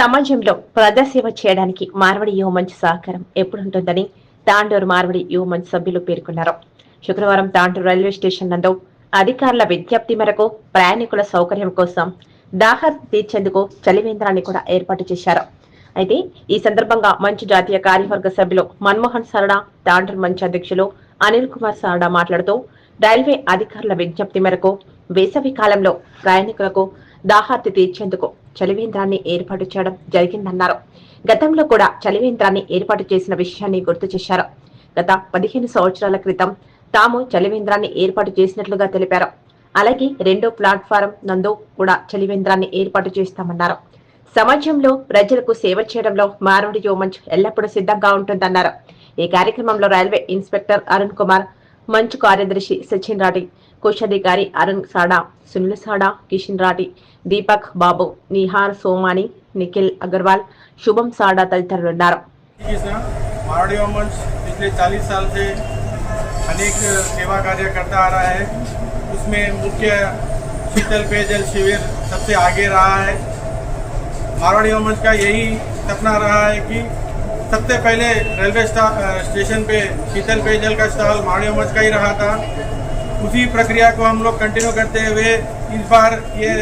సమాజంలో ప్రజాసేవ చేయడానికి మార్వడి యువ మంచి సహకారం ఎప్పుడుంటుందని తాండూరు మార్వడి యువ మంచి సభ్యులు పేర్కొన్నారు. శుక్రవారం తాండూరు రైల్వే స్టేషన్ నందు అధికారుల విజ్ఞప్తి మేరకు ప్రయాణికుల సౌకర్యం కోసం దాహర్ తీర్చేందుకు చలివేంద్రాన్ని కూడా ఏర్పాటు చేశారు. అయితే ఈ సందర్భంగా మంచు జాతీయ కార్యవర్గ సభ్యులు మన్మోహన్ సారడా తాండూరు మంచి అధ్యక్షులు అనిల్ కుమార్ సారడా మాట్లాడుతూ రైల్వే అధికారుల విజ్ఞప్తి మేరకు వేసవి కాలంలో ప్రయాణికులకు దాహార్తి తీర్చేందుకు చలివేంద్రాన్ని ఏర్పాటు చేయడం జరిగిందన్నారు. గతంలో కూడా చలివేంద్రాన్ని ఏర్పాటు చేసిన విషయాన్ని గుర్తు చేశారు. గత పదిహేను సంవత్సరాల క్రితం తాము చలివేంద్రాన్ని ఏర్పాటు చేసినట్లుగా తెలిపారు. అలాగే రెండో ప్లాట్ఫారం నందు కూడా చలివేంద్రాన్ని ఏర్పాటు చేస్తామన్నారు. సమాజంలో ప్రజలకు సేవ చేయడంలో మారవుడి యువమంచ్ ఎల్లప్పుడూ సిద్ధంగా ఉంటుందన్నారు. ఈ కార్యక్రమంలో రైల్వే ఇన్స్పెక్టర్ అరుణ్ కుమార్ మంచు కార్యదర్శి సచిన్ రాటి కోశాధికారి అరుణ్ సాడా సునీల్ సాడా కిషన్ రాటి దీపక్ బాబు నిహార్ సోమాని నిఖిల్ అగర్వాల్ శుభం సాడా తదితరులున్నారు की सर मारवाड़ी वुमेन्स पिछले 40 साल से अनेक सेवा कार्य करता आ रहा है उसमें मुख्य शीतल पेयजल शिविर सबसे आगे रहा है मारवाड़ी वुमेन्स का यही सपना रहा है कि सबसे पहले रेलवे स्टा- अ, स्टेशन पे शीतल पेयजल का स्टॉल मारवाड़ी वुमेन्स का ही रहा था उसी प्रक्रिया को हम लोग कंटिन्यू करते हुए इस बार ये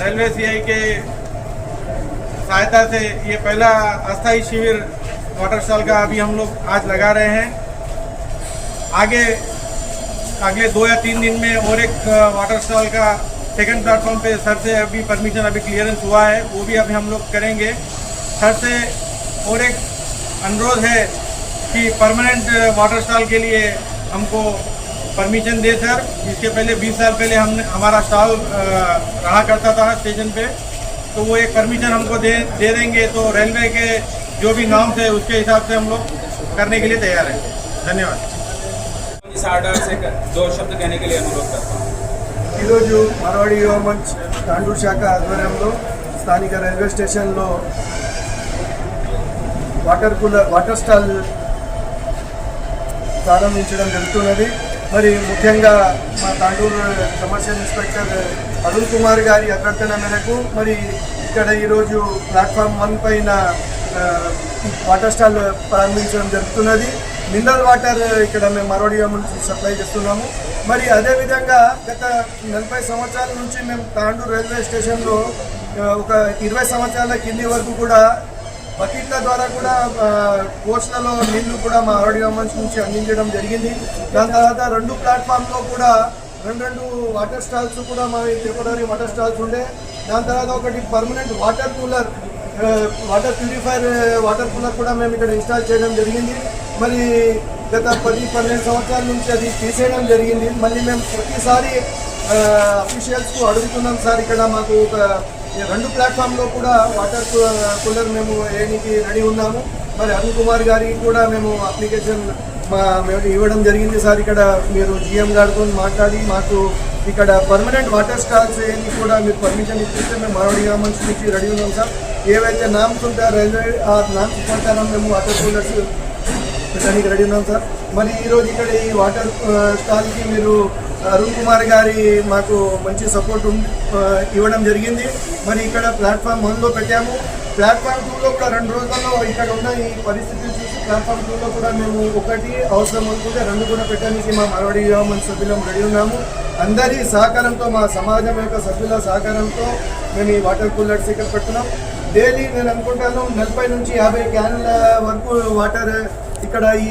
रेलवे सी के सहायता से ये पहला अस्थायी शिविर वाटर स्टॉल का अभी हम लोग आज लगा रहे हैं। आगे, अगले दो या तीन दिन में और एक वाटर स्टॉल का सेकंड प्लेटफॉर्म पे सर से अभी परमिशन अभी क्लियरेंस हुआ है, वो भी अभी हम लोग करेंगे। सर से और एक अनुरोध है कि परमानेंट वाटर स्टॉल के लिए हमको परमिशन दे सर इसके पहले 20 साल पहले हमने हमारा स्टॉल अ, रहा करता था स्टेशन पे तो वो एक परमिशन हमको दे दे देंगे तो रेलवे के जो भी नॉर्म्स है उसके हिसाब से हम लोग करने के लिए तैयार हैं धन्यवाद इस आर्डर से दो शब्द कहने के लिए अनुरोध करता हूँ ఈరోజు మరవాడి యువ మంచ్ తాండూరు శాఖ ఆధ్వర్యంలో స్థానిక రైల్వే స్టేషన్లో వాటర్ కూలర్ వాటర్ స్టాల్ ప్రారంభించడం జరుగుతున్నది మరి ముఖ్యంగా మా తాండూరు కమర్షియల్ ఇన్స్పెక్టర్ అరుణ్ కుమార్ గారి అభ్యర్థన మేరకు మరి ఇక్కడ ఈరోజు ప్లాట్ఫామ్ వన్ పైన వాటర్ స్టాల్ ప్రారంభించడం జరుగుతున్నది. మినరల్ వాటర్ ఇక్కడ మేము మరోడిగా నుంచి సప్లై చేస్తున్నాము. మరి అదేవిధంగా గత నలభై సంవత్సరాల నుంచి మేము తాండూరు రైల్వే స్టేషన్లో ఒక ఇరవై సంవత్సరాల కింది వరకు కూడా బకెట్ల ద్వారా కూడా ఆ, కోచ్లలో నీళ్ళు కూడా మా ఆరోగ్య గవర్నమెంట్స్ నుంచి అందించడం జరిగింది. దాని తర్వాత రెండు ప్లాట్ఫామ్లో కూడా రెండు రెండు వాటర్ స్టాల్స్ కూడా మా తిరుపతి వాటర్ స్టాల్స్ ఉండే. దాని తర్వాత ఒకటి permanent water cooler water purifier water cooler కూడా మేము ఇక్కడ ఇన్స్టాల్ చేయడం జరిగింది. మరి గత పది పన్నెండు సంవత్సరాల నుంచి అది తీసేయడం జరిగింది. మళ్ళీ మేము ప్రతిసారి అఫీషియల్స్కు అడుగుతున్నాం సార్ ఇక్కడ మాకు ఒక రెండు ప్లాట్ఫామ్లో కూడా వాటర్ కూలర్ మేము వేయడానికి రెడీ ఉన్నాము. మరి అరుణ్ కుమార్ గారికి కూడా మేము అప్లికేషన్ మా మేము ఇవ్వడం జరిగింది సార్. ఇక్కడ మీరు జిఎం గారితో మాట్లాడి మాకు ఇక్కడ పర్మనెంట్ వాటర్ స్టాల్స్ ఏమి కూడా మీరు పర్మిషన్ ఇప్పిస్తే మేము మరవడి గ్రామం నుంచి రెడీ ఉన్నాం సార్. ఏవైతే నామ్స్ ఉంటాయో రైల్వే ఆ నామ్స్ ప్రకారం మేము వాటర్ కూలర్స్ పెట్టడానికి రెడీ ఉన్నాం సార్. మరి ఈరోజు ఇక్కడ ఈ వాటర్ స్టాల్కి మీరు అరుణ్ కుమార్ గారి మాకు మంచి సపోర్ట్ ఇవ్వడం జరిగింది. మరి ఇక్కడ ప్లాట్ఫామ్ వన్లో పెట్టాము. ప్లాట్ఫామ్ టూలో కూడా రెండు రోజుల్లో ఇక్కడ ఉన్న ఈ పరిస్థితి చూసి ప్లాట్ఫామ్ టూలో కూడా మేము ఒకటి అవసరం అనుకుంటే రెండు కూడా పెట్టడానికి మా మరవడి మన సభ్యులం రెడీ ఉన్నాము. అందరి సహకారంతో మా సమాజం యొక్క సభ్యుల సహకారంతో మేము ఈ వాటర్ కూలర్స్ ఇక్కడ పెడుతున్నాం. డైలీ నేను అనుకుంటాను నలభై నుంచి యాభై క్యాన్ల వరకు వాటర్ ఇక్కడ ఈ